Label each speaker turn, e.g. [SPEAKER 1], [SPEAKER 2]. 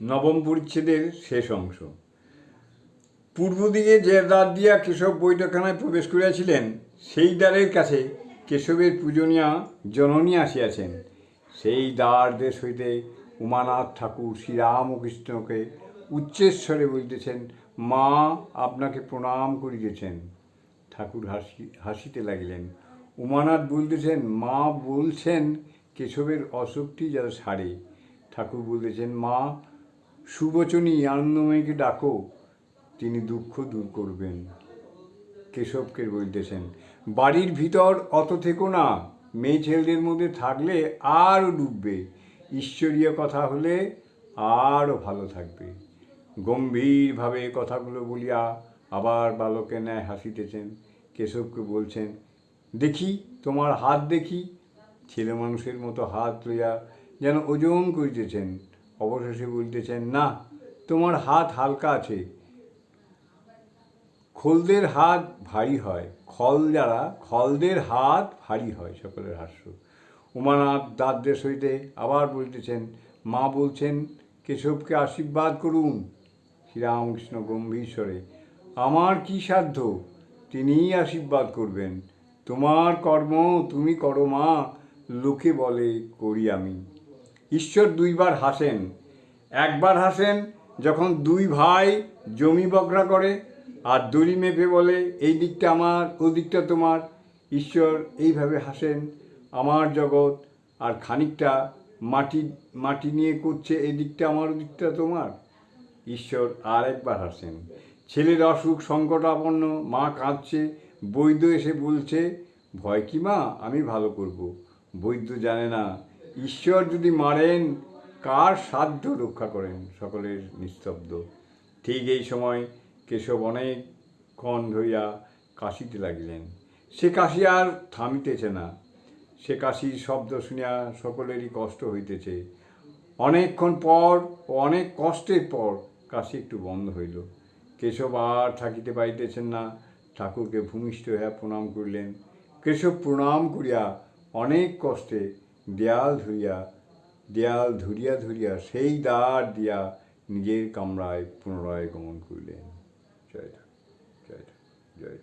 [SPEAKER 1] নবম পরিচ্ছেদের শেষ অংশ। পূর্ব দিকে যে দ্বার দিয়া কেশব বৈঠকখানায় প্রবেশ করিয়াছিলেন, সেই দ্বারের কাছে কেশবের পূজনীয়া জননী আসিয়াছেন। সেই দ্বার দেশ হইতে উমানাথ ঠাকুর শ্রীরামকৃষ্ণকে উচ্চেশ্বরে বলিতেছেন, মা, আপনাকে প্রণাম করিতেছেন। ঠাকুর হাসি, হাসিতে লাগিলেন। উমানাথ বলতেছেন, মা বলছেন কেশবের অসুখটি যেন সারে। ঠাকুর বলতেছেন, মা সুবচনী আনন্দময়ীকে ডাকো, তিনি দুঃখ দূর করবেন। কেশবকে বলতেছেন, বাড়ির ভিতর অত থেকো না, মেয়ে ছেলেদের মধ্যে থাকলে আরও ডুববে। ঈশ্বরীয় কথা হলে আরও ভালো থাকবে। গম্ভীরভাবে কথাগুলো বলিয়া আবার বালকের ন্যায় হাসিতেছেন। কেশবকে বলছেন, দেখি, তোমার হাত দেখি। ছেলে মানুষের মতো হাত লইয়া যেন ওজন করিতেছেন। অবশেষে বলতেছেন, না, তোমার হাত হালকা আছে। খোলদের হাত ভারী হয়। খল যারা খলদের হাত ভারী হয়। সকলের হাস্য। উমানাথ দাদ্রেশ হইতে আবার বলতেছেন, মা বলছেন, কেশবকে আশীর্বাদ করুন শ্রীরামকৃষ্ণ গম্ভীর স্বরে আমার কি সাধ্য? তিনিই আশীর্বাদ করবেন। তোমার কর্ম তুমি করো মা, লোকে বলে করি আমি। ঈশ্বর দুইবার হাসেন। একবার হাসেন, যখন দুই ভাই জমি বকরা করে আর দড়ি মেপে বলে, এই দিকটা আমার ও দিকটা তোমার। ঈশ্বর এইভাবে হাসেন, আমার জগৎ আর খানিকটা মাটি মাটি নিয়ে করছে, এই দিকটা আমার ও দিকটা তোমার। ঈশ্বর আর একবার হাসেন, ছেলের অসুখ সংকটাপন্ন, মা কাঁদছে, বৈদ্য এসে বলছে, ভয় কি মা, আমি ভালো করব বৈদ্য জানে না ঈশ্বর যদি মারেন, কার সাধ্য রক্ষা করেন? সকলের নিস্তব্ধ। ঠিক এই সময় কেশব অনেকক্ষণ ধরিয়া কাশিতে লাগিলেন। সে কাশি আর থামিতেছে না। সে কাশির শব্দ শুনিয়া সকলেরই কষ্ট হইতেছে। অনেকক্ষণ পর ও অনেক কষ্টের পর কাশি একটু বন্ধ হইল। কেশব আর থাকিতে পারিতেছেন না। ঠাকুরকে ভূমিষ্ঠ হইয়া প্রণাম করিলেন। কেশব প্রণাম করিয়া অনেক কষ্টে দেয়াল ধরিয়া দেয়াল ধরিয়া ধরিয়া সেই দ্বার দিয়া নিজের কামরায় পুনরায় গমন করিলেন জয় ঠাকুর।